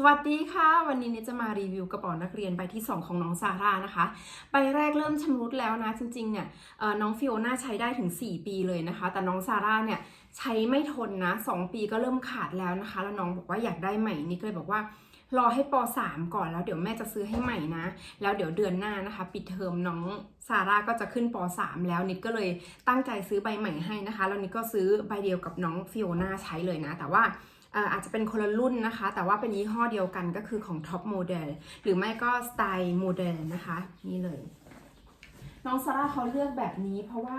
สวัสดีค่ะ วันนี้เนี่ยจะมารีวิวกระเป๋านักเรียนใบที่ 2 ของน้องซาร่านะคะ ใบแรกเริ่มชำรุดแล้วนะ จริงๆเนี่ยน้องฟิโอน่าใช้ได้ถึง 4 ปีเลยนะคะ แต่น้องซาร่าเนี่ยใช้ไม่ทนนะ 2 ปีก็เริ่มขาดแล้วนะคะ แล้วน้องบอกว่าอยากได้ใหม่นี่ก็เลยบอกว่ารอให้ป .3 ก่อนแล้วเดี๋ยวแม่จะซื้อให้ใหม่นะ แล้วเดี๋ยวเดือนหน้านะคะ ปิดเทอมน้องซาร่าก็จะขึ้นป .3 แล้วนิดก็เลยตั้งใจซื้อใบใหม่ให้นะคะแล้วนิดก็ซื้อใบเดียวกับน้องฟิโอน่าใช้เลยนะ แต่ว่า อาจจะเป็นคนละรุ่นนะคะ แต่ว่าเป็นยี่ห้อเดียวกันก็คือของ Top Model หรือไม่ก็สไตล์โมเดลนะคะ นี่เลย น้องซาร่าเขาเลือกแบบนี้เพราะว่า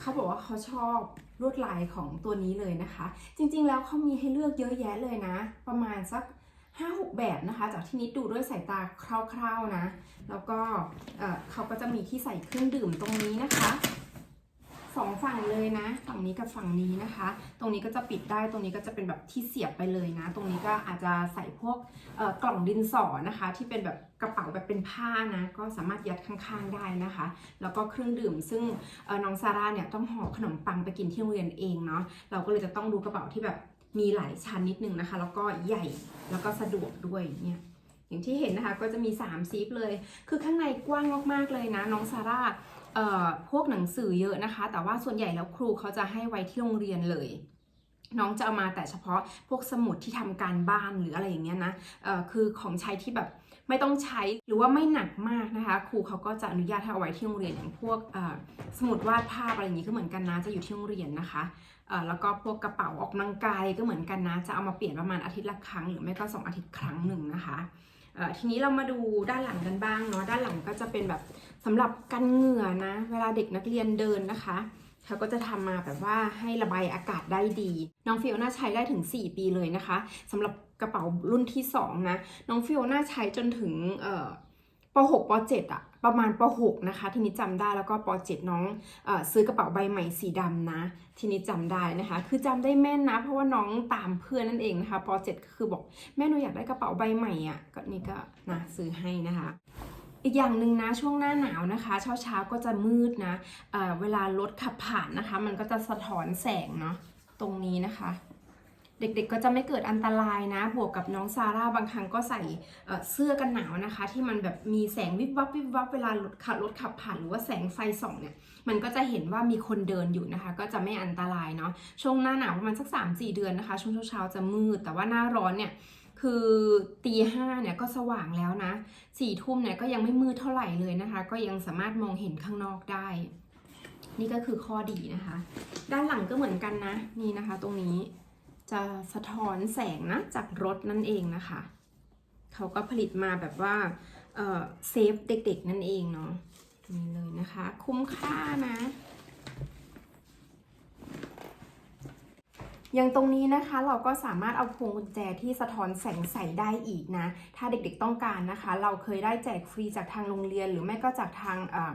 เขาบอกว่าเขาชอบลวดลายของตัวนี้เลยนะคะ จริงๆแล้วเขามีให้เลือกเยอะแยะเลยนะ ประมาณสัก5-6แบบนะคะ จากที่นิดดูด้วยสายตาคร่าวๆนะ แล้วก็เขาก็จะมีที่ใส่เครื่องดื่มตรงนี้นะคะ สองฝั่งเลยนะ ฝั่งนี้กับฝั่งนี้นะคะ ตรงนี้ก็จะปิดได้ตรงนี้ก็จะเป็นแบบที่เสียบไปเลยนะ ตรงนี้ก็อาจจะใส่พวกกล่องดินสอนะคะ ที่เป็นแบบกระเป๋าแบบเป็นผ้านะ ก็สามารถยัดข้างๆได้นะคะ แล้วก็เครื่องดื่มซึ่งน้องซาร่าเนี่ยต้องห่อขนมปังไปกินที่โรงเรียนเองเนาะเราก็เลยจะต้องดูกระเป๋าที่แบบมีหลายชั้นนิดนึงนะคะ แล้วก็ใหญ่แล้วก็สะดวกด้วยเนี่ยอย่างที่เห็นนะคะก็จะมี 3 ซีฟเลย คือข้างในกว้างมากๆเลยนะ น้องซาร่า พวกหนังสือเยอะนะคะ แต่ว่าส่วนใหญ่แล้วครูเขาจะให้ไว้ที่โรงเรียนเลย น้องจะเอามาแต่เฉพาะพวกสมุดที่ทำการบ้านหรืออะไรอย่างเงี้ยนะคือของใช้ที่แบบไม่ต้องใช้หรือว่าไม่หนักมากนะคะ ครูเขาก็จะอนุญาตให้เอาไว้ที่โรงเรียนอย่างพวกสมุดวาดภาพอะไรอย่างงี้ก็เหมือนกันนะจะอยู่ที่โรงเรียนนะคะแล้วก็พวกกระเป๋าออกกำลังกายก็เหมือนกันนะ จะเอามาเปลี่ยนประมาณอาทิตย์ละครั้ง หรือไม่ก็สองอาทิตย์ครั้งหนึ่งนะคะ ทีนี้เรามาดูด้านหลังกันบ้างเนาะด้านหลังก็จะเป็นแบบสำหรับกันเหงื่อนะ เวลาเด็กนักเรียนเดินนะคะเขาก็จะทำมาแบบว่าให้ระบายอากาศได้ดี น้องฟิโอน่าใช้ได้ถึง 4 ปีเลยนะคะสำหรับกระเป๋ารุ่นที่ 2 นะ น้องฟิโอน่าใช้จนถึง ป .6 ป .7 อะประมาณป .6 นะคะ ทีนี้จำได้แล้วก็ป .7 น้องอซื้อกระเป๋าใบใหม่สีดำนะ ทีนี้จำได้นะคะ คือจำได้แม่นนะ เพราะว่าน้องตามเพื่อนนั่นเองนะคะป .7 ก็คือบอกแม่หนูอยากได้กระเป๋าใบใหม่อะก็นี่ก็นะซื้อให้นะคะอีกอย่างหนึ่งนะช่วงหน้าหนาวนะคะ เช้าเช้าๆก็จะมืดนะเเวลารถขับผ่านนะคะ มันก็จะสะท้อนแสงเนาะตรงนี้นะคะ เด็กๆก็จะไม่เกิดอันตรายนะ บวกกับน้องซาร่าบางครั้งก็ใส่เสื้อกันหนาวนะคะ ที่มันแบบมีแสงวิบวับวิบวับเวลารถขับรถขับผ่านหรือว่าแสงไฟส่องเนี่ยมันก็จะเห็นว่ามีคนเดินอยู่นะคะ ก็จะไม่อันตรายเนาะช่วงหน้าหนาวประมาณสัก 3-4 เดือนนะคะ ช่วงเช้าๆจะมืด แต่ว่าหน้าร้อนเนี่ยคือตีห้าเนี่ยก็สว่างแล้วนะสี่ทุ่มเนี่ยก็ยังไม่มืดเท่าไหร่เลยนะคะ ก็ยังสามารถมองเห็นข้างนอกได้ นี่ก็คือข้อดีนะคะ ด้านหลังก็เหมือนกันนะ นี่นะคะตรงนี้ จะสะท้อนแสงนะจากรถนั่นเองนะคะ เขาก็ผลิตมาแบบว่าเอ่อเซฟเด็กๆนั่นเองเนาะนี่เลยนะคะ คุ้มค่านะอย่างตรงนี้นะคะเราก็สามารถเอาพวงกุญแจที่สะท้อนแสงใสได้อีกนะ ถ้าเด็กๆต้องการนะคะ เราเคยได้แจกฟรีจากทางโรงเรียนหรือไม่ก็จากทางเอ่อ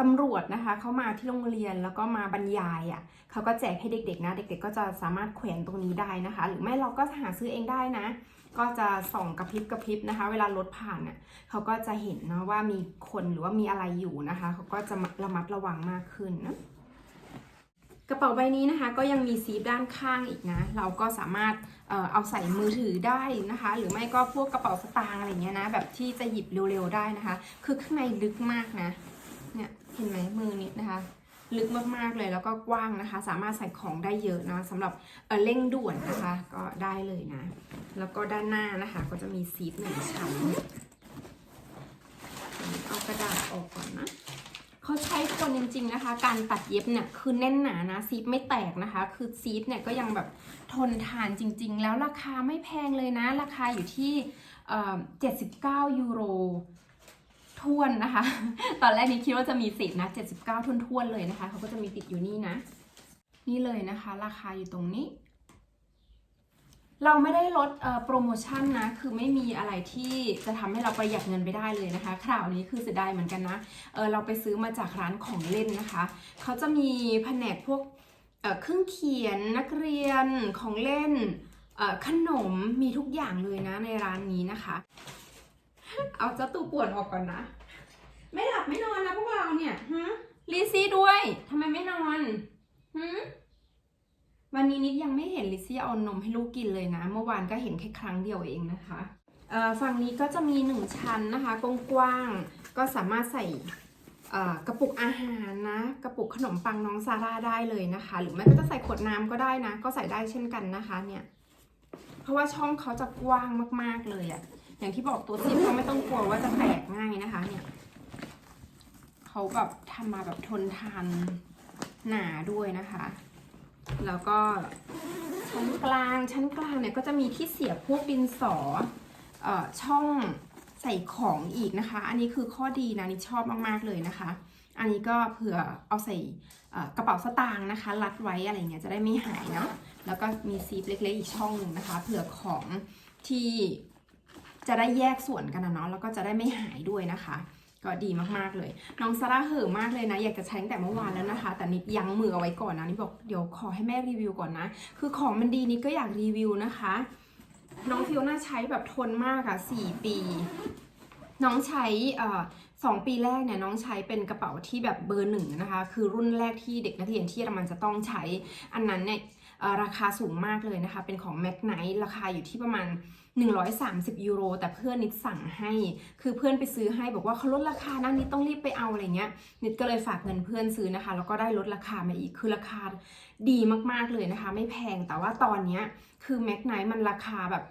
ตำรวจนะคะเข้ามาที่โรงเรียนแล้วก็มาบรรยายอะ่ะเขาก็แจกให้เด็กๆนะเด็กๆก็จะสามารถแขวนตรงนี้ได้นะคะ หรือไม่เราก็หาซื้อเองได้นะ ก็จะส่องกระพริบกระพริบนะคะ เวลารถผ่านเนี่ยเขาก็จะเห็นเนาะว่ามีคนหรือว่ามีอะไรอยู่นะคะเขาก็จะระมัดระวังมากขึ้นนะกระเป๋าใบนี้นะคะก็ยังมีซีฟด้านข้างอีกนะ เราก็สามารถเออเอาใส่มือถือได้นะคะ หรือไม่ก็พวกกระเป๋าสตางค์อะไรเงี้ยนะ แบบที่จะหยิบเร็วๆได้นะคะ คือข้างในลึกมากนะ เนี่ยเห็นไหมมือนิดนะคะ ลึกมากๆเลยแล้วก็กว้างนะคะ สามารถใส่ของได้เยอะนะสำหรับเออเร่งด่วนนะคะ ก็ได้เลยนะ แล้วก็ด้านหน้านะคะ ก็จะมีซีฟหนึ่งชั้นเอากระดาษออกก่อนนะเขาใช้คนจริง ๆนะคะ การตัดเย็บเนี่ยคือแน่นหนานะซีฟไม่แตกนะคะ คือซีฟเนี่ยก็ยังแบบทนทานจริง ๆ แล้วราคาไม่แพงเลยนะ ราคาอยู่ที่เอ่อ79ยูโร ทวนนะคะ ตอนแรกนี้คิดว่าจะมีสิทธิ์นะ 79ทุนทวนๆเลยนะคะ เขาก็จะมีติดอยู่นี่นะ นี่เลยนะคะ ราคาอยู่ตรงนี้ เราไม่ได้ลดโปรโมชั่นนะ คือไม่มีอะไรที่จะทำให้เราประหยัดเงินไปได้เลยนะคะ คราวนี้คือเสียดายเหมือนกันนะเออเราไปซื้อมาจากร้านของเล่นนะคะ เขาจะมีแผนกพวกเครื่องเขียนนักเรียนของเล่นขนมมีทุกอย่างเลยนะในร้านนี้นะคะ เอาเจ้าตู้ป่วนออกก่อนนะ ไม่หลับไม่นอนนะพวกเราเนี่ยฮะลีซี่ด้วยทำไมไม่นอนฮึวันนี้นิดยังไม่เห็นลิซี่เอานมให้ลูกกินเลยนะ เมื่อวานก็เห็นแค่ครั้งเดียวเองนะคะฝั่งนี้ก็จะมีหนึ่งชั้นนะคะกว้างๆก็สามารถใส่กระปุกอาหารนะ กระปุกขนมปังน้องซาร่าได้เลยนะคะ หรือไม่ก็จะใส่ขวดน้ำก็ได้นะ ก็ใส่ได้เช่นกันนะคะเนี่ย เพราะว่าช่องเขาจะกว้างมากๆเลยอะ อย่างที่บอกตัวซิปเขาไม่ต้องกลัวว่าจะแตกง่ายนะคะเนี่ยเขาแบบทำมาแบบทนทานหนาด้วยนะคะ แล้วก็ชั้นกลางชั้นกลางเนี่ยก็จะมีที่เสียบพวกดินสออช่องใส่ของอีกนะคะ อันนี้คือข้อดีนะนี่ชอบมากๆเลยนะคะ อันนี้ก็เผื่อเอาใส่กระเป๋าสตางค์นะคะ รัดไว้อะไรเงี้ยจะได้ไม่หายเนาะแล้วก็มีซีฟเล็กๆอีกช่องหนึ่งนะคะ เผื่อของที่ จะได้แยกส่วนกันนะเนาะแล้วก็จะได้ไม่หายด้วยนะคะ ก็ดีมากๆเลย น้องซาร่าเห่อมากเลยนะ อยากจะใช้ตั้งแต่เมื่อวานแล้วนะคะ แต่นิดยั้งมือเอาไว้ก่อนนะนิดบอกเดี๋ยวขอให้แม่รีวิวก่อนนะ คือของมันดีนิดก็อยากรีวิวนะคะ น้องฟิวน่าใช้แบบทนมากอะสี่ปี น้องใช้เอ่อสองปีแรกเนี่ยน้องใช้เป็นกระเป๋าที่แบบเบอร์หนึ่งนะคะ คือรุ่นแรกที่เด็กนักเรียนที่เยอรมันจะต้องใช้อันนั้นเนี่ย ราคาสูงมากเลยนะคะ เป็นของ Mac n i g h t ราคาอยู่ที่ประมาณ 130 ยูโร แต่เพื่อนนิดสั่งให้ คือเพื่อนไปซื้อให้บอกว่าเขาลดราคานะนิดต้องรีบไปเอาอะไรเงี้ย นิดก็เลยฝากเงินเพื่อนซื้อนะคะ แล้วก็ได้ลดราคามาอีก คือราคาดีมากๆเลยนะคะ ไม่แพง แต่ว่าตอนเนี้ยคือ Mac n i g h t มันราคาแบบ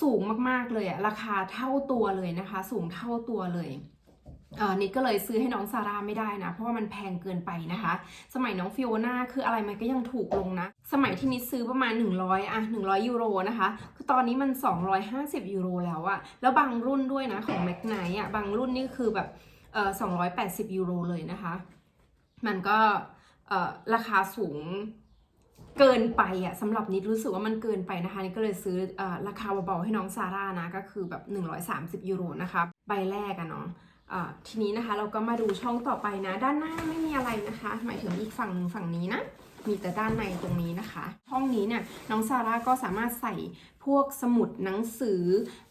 สูงมากๆเลยอะราคาเท่าตัวเลยนะคะ สูงเท่าตัวเลย นิดก็เลยซื้อให้น้องซาร่าไม่ได้นะ เพราะว่ามันแพงเกินไปนะคะ สมัยน้องฟิโอนาคืออะไรมันก็ยังถูกลงนะ สมัยที่นิดซื้อประมาณ 100อะ100 ยูโรนะคะ คือตอนนี้มัน 250 ยูโรแล้วอะแล้วบางรุ่นด้วยนะของแม็กไนอะบางรุ่นนี่คือแบบเออ280 ยูโรเลยนะคะ มันก็เออราคาสูงเกินไปอะสำหรับนิดรู้สึกว่ามันเกินไปนะคะนิดก็เลยซื้ออราคาเบาๆให้น้องซาร่านะก็คือแบบ 130 ยูโรนะคะใบแรกอะเนาะ ทีนี้นะคะเราก็มาดูช่องต่อไปนะ ด้านหน้าไม่มีอะไรนะคะ หมายถึงอีกฝั่งหนึ่งฝั่งนี้นะมีแต่ด้านในตรงนี้นะคะ ห้องนี้เนี่ยน้องซาร่าก็สามารถใส่พวกสมุดหนังสือ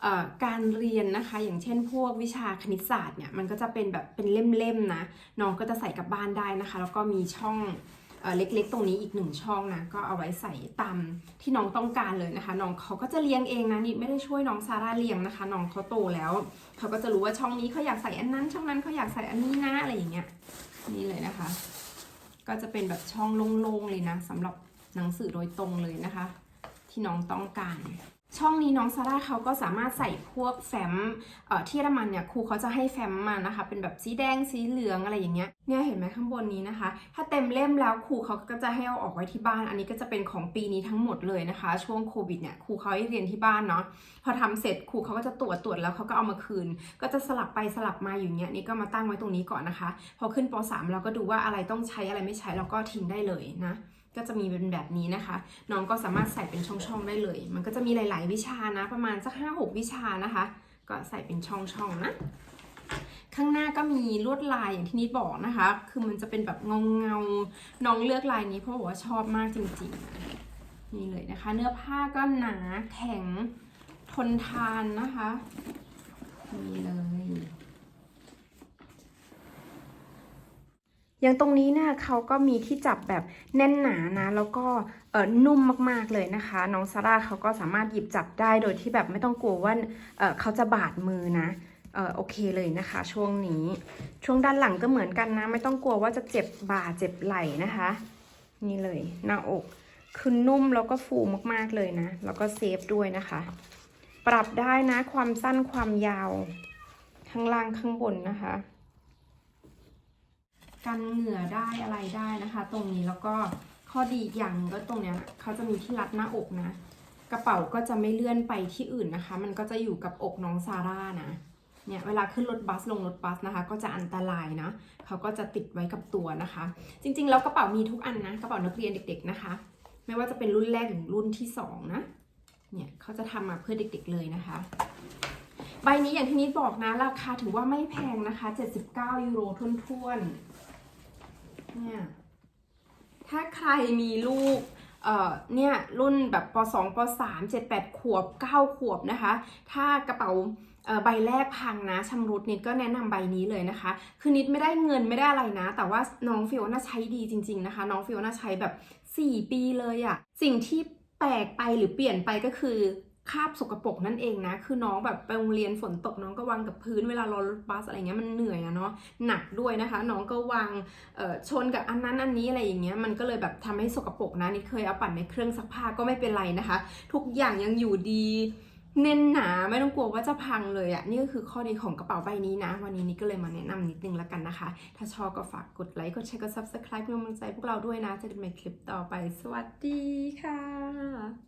เออการเรียนนะคะ อย่างเช่นพวกวิชาคณิตศาสตร์เนี่ยมันก็จะเป็นแบบเป็นเล่มๆนะน้องก็จะใส่กลับบ้านได้นะคะ แล้วก็มีช่อง เล็กๆ ตรงนี้อีกหนึ่งช่องนะก็เอาไว้ใส่ตามที่น้องต้องการเลยนะคะ น้องเขาก็จะเลี้ยงเองนะนิดไม่ได้ช่วยน้องซาร่าเลี้ยงนะคะ น้องเขาโตแล้วเขาก็จะรู้ว่าช่องนี้เขาอยากใส่อันนั้น ช่องนั้นเขาอยากใส่อันนี้นะอะไรอย่างเงี้ยนี่เลยนะคะ ก็จะเป็นแบบช่องโล่งๆเลยนะสำหรับหนังสือโดยตรงเลยนะคะ ที่น้องต้องการ ช่องนี้น้องซาร่าเขาก็สามารถใส่พวกแฟ้มเอ่อที่เยอรมันเนี่ยครูเขาจะให้แฟ้มมานะคะ เป็นแบบสีแดงสีเหลืองอะไรอย่างเงี้ยเนี่ยเห็นไหมข้างบนนี้นะคะ ถ้าเต็มเล่มแล้วครูเขาก็จะให้เอาออกไว้ที่บ้าน อันนี้ก็จะเป็นของปีนี้ทั้งหมดเลยนะคะ ช่วงโควิดเนี่ยครูเขาให้เรียนที่บ้านเนาะพอทำเสร็จครูเขาก็จะตรวจตรวจแล้วเขาก็เอามาคืน ก็จะสลับไปสลับมาอยู่เงี้ยนี่ก็มาตั้งไว้ตรงนี้ก่อนนะคะ พอขึ้นป .3 เราก็ดูว่าอะไรต้องใช้อะไรไม่ใช้เราก็ทิ้งได้เลยนะ ก็จะมีเป็นแบบนี้นะคะ น้องก็สามารถใส่เป็นช่องๆได้เลย มันก็จะมีหลาย ๆ วิชานะ ประมาณสักห้าหกวิชานะคะ ก็ใส่เป็นช่องๆนะข้างหน้าก็มีลวดลายอย่างที่นิดบอกนะคะ คือมันจะเป็นแบบเงาเงาๆน้องเลือกลายนี้เพราะว่าชอบมากจริงๆ นี่เลยนะคะ เนื้อผ้าก็หนาแข็งทนทานนะคะ นี่เลย อย่างตรงนี้เนี่ยเขาก็มีที่จับแบบแน่นหนานะ แล้วก็เออนุ่มมากๆเลยนะคะ น้องซาร่าเขาก็สามารถหยิบจับได้โดยที่แบบไม่ต้องกลัวว่าเออเขาจะบาดมือนะเออโอเคเลยนะคะ ช่วงนี้ช่วงด้านหลังก็เหมือนกันนะ ไม่ต้องกลัวว่าจะเจ็บบ่าเจ็บไหล่นะคะ นี่เลยหน้าอกคือนุ่มแล้วก็ฟูมากๆเลยนะ แล้วก็เซฟด้วยนะคะ ปรับได้นะความสั้นความยาว ข้างล่างข้างบนนะคะ กันเหงื่อได้อะไรได้นะคะ ตรงนี้แล้วก็ข้อดีอย่างก็ตรงเนี้ยเขาจะมีที่รัดหน้าอกนะ กระเป๋าก็จะไม่เลื่อนไปที่อื่นนะคะ มันก็จะอยู่กับอกน้องซาร่านะเนี่ยเวลาขึ้นรถบัสลงรถบัสนะคะ ก็จะอันตรายนะเขาก็จะติดไว้กับตัวนะคะ จริงๆ แล้วกระเป๋ามีทุกอันนะกระเป๋านักเรียนเด็ก ๆนะคะ ไม่ว่าจะเป็นรุ่นแรกหรือรุ่นที่สองนะเนี่ยเขาจะทำมาเพื่อเด็ก ๆ เลยนะคะ ใบนี้อย่างที่นิดบอกนะ ราคาถือว่าไม่แพงนะคะ 79 ยูโรท้วนๆ เนี่ยถ้าใครมีลูกเอ่อเนี่ยรุ่นแบบป .2 ป .3 7 8 ขวบ 9 ขวบนะคะ ถ้ากระเป๋าใบแรกพังนะชำรุดนิดก็แนะนำใบนี้เลยนะคะ คือนิดไม่ได้เงินไม่ได้อะไรนะ แต่ว่าน้องฟิโอน่าใช้ดีจริง ๆนะคะ น้องฟิโอน่าใช้แบบ 4 ปีเลยอะสิ่งที่แปลกไปหรือเปลี่ยนไปก็คือ คาบสกปรกนั่นเองนะ คือน้องแบบไปโรงเรียนฝนตกน้องก็วางกับพื้นเวลารอรถบัสอะไรเงี้ยมันเหนื่อยอะเนาะหนักด้วยนะคะ น้องก็วางชนกับอันนั้นอันนี้อะไรอย่างเงี้ยมันก็เลยแบบทำให้สกปรกนะนี่เคยเอาปั่นในเครื่องซักผ้าก็ไม่เป็นไรนะคะ ทุกอย่างยังอยู่ดีแน่นหนาไม่ต้องกลัวว่าจะพังเลยอะ่ะนี่ก็คือข้อดีของกระเป๋าใบนี้นะ วันนี้นี่ก็เลยมาแนะนำนิดนึงแล้วกันนะคะ ถ้าชอบก็ฝากกดไลค์กดแชร์กด subscribe เพื่อเป็นกำลังใจพวกเราด้วยนะจะได้ในคลิปต่อไป สวัสดีค่ะ